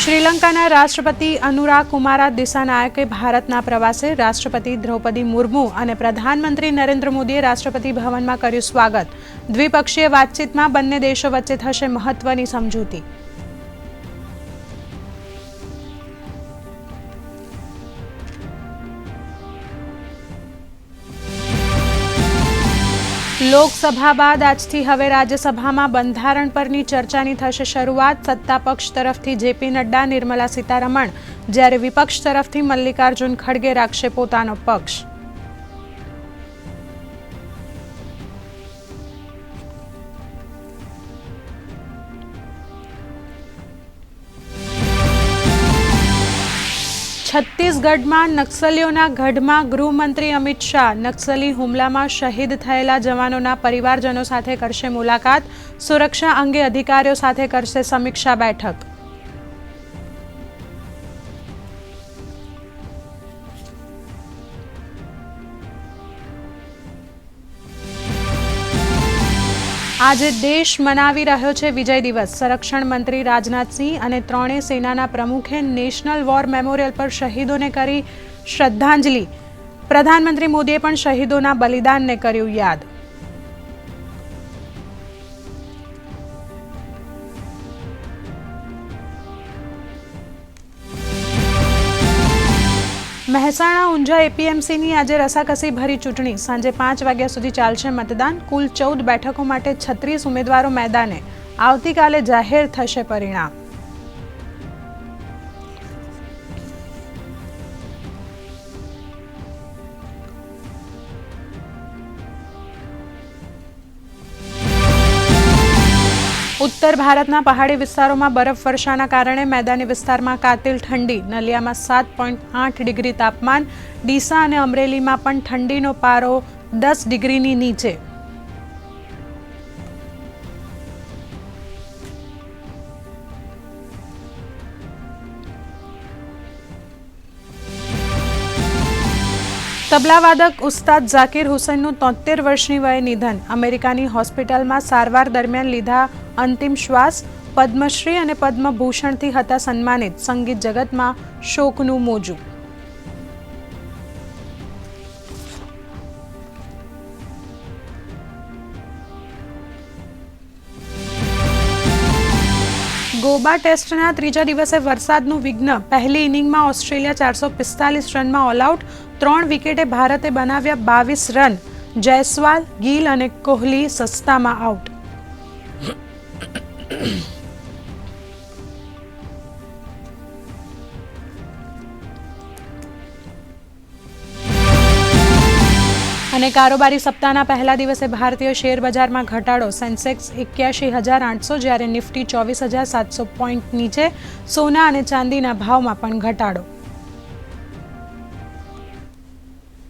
શ્રીલંકાના રાષ્ટ્રપતિ અનુરાગ કુમારા દિસાનાયકે ભારતના પ્રવાસે રાષ્ટ્રપતિ દ્રૌપદી મુર્મુ અને પ્રધાનમંત્રી નરેન્દ્ર મોદીએ રાષ્ટ્રપતિ ભવનમાં કર્યું સ્વાગત. દ્વિપક્ષીય વાતચીતમાં બંને દેશો વચ્ચે થશે મહત્વની સમજૂતી. લોકસભા બાદ આજથી હવે રાજ્યસભામાં બંધારણ પરની ચર્ચાની થશે શરૂઆત. સત્તા પક્ષ તરફથી જેપી નડ્ડા, નિર્મલા સીતારમણ. જ્યારે વિપક્ષ તરફથી મલ્લિકાર્જુન ખડગે રાખશે પોતાનો પક્ષ. છત્તીસગઢમાં નક્સલીઓના ગઢમાં ગૃહમંત્રી અમિત શાહ. નક્સલી હુમલામાં શહીદ થયેલા જવાનોના પરિવારજનો સાથે કરશે મુલાકાત. સુરક્ષા અંગે અધિકારીઓ સાથે કરશે સમીક્ષા બેઠક. આજે દેશ મનાવી રહ્યો છે વિજય દિવસ. સંરક્ષણ મંત્રી રાજનાથસિંહ અને ત્રણેય સેનાના પ્રમુખે નેશનલ વોર મેમોરિયલ પર શહીદોને કરી શ્રદ્ધાંજલિ. પ્રધાનમંત્રી મોદીએ પણ શહીદોના બલિદાનને કર્યું યાદ. મહેસાણા, ઊંઝા એપીએમસીની આજે રસાકસી ભરી ચૂંટણી. સાંજે પાંચ વાગ્યા સુધી ચાલશે મતદાન. કુલ ચૌદ બેઠકો માટે છત્રીસ ઉમેદવારો મેદાને. આવતીકાલે જાહેર થશે પરિણામ. ઉત્તર ભારતના પહાડી વિસ્તારોમાં બરફવર્ષાના કારણે મેદાની વિસ્તારમાં કાતિલ ઠંડી, નલિયામાં સાત પોઈન્ટ આઠ ડિગ્રી તાપમાન, ડીસા અને અમરેલીમાં પણ ઠંડીનો પારો દસ ડિગ્રીની નીચે. તબલાવાદક ઉસ્તાદ ઝાકીર હુસૈનનું તોતેર વર્ષની વયે નિધન. અમેરિકાની હોસ્પિટલમાં સારવાર દરમિયાન લીધા અંતિમ શ્વાસ, પદ્મશ્રી અને પદ્મભૂષણથી હતા સન્માનિત. સંગીત જગતમાં શોકનું મોજું. ગોબા ટેસ્ટના ત્રીજા દિવસે વરસાદનું વિઘ્ન. પહેલી ઇનિંગમાં ઓસ્ટ્રેલિયા ચારસો પિસ્તાલીસ રનમાં ઓલઆઉટ ત્રણ વિકેટે ભારતે બનાવ્યા બાવીસ રન. જયસ્વાલ, ગિલ અને કોહલી સસ્તામાં આઉટ અને કારોબારી સપ્તાહના પહેલા દિવસે ભારતીય શેર બજારમાં ઘટાડો. સેન્સેક્સ એક્યાસી હજાર આઠસો, જ્યારે નિફ્ટી ચોવીસ હજાર સાતસો પોઈન્ટ નીચે સોના અને ચાંદીના ભાવમાં પણ ઘટાડો.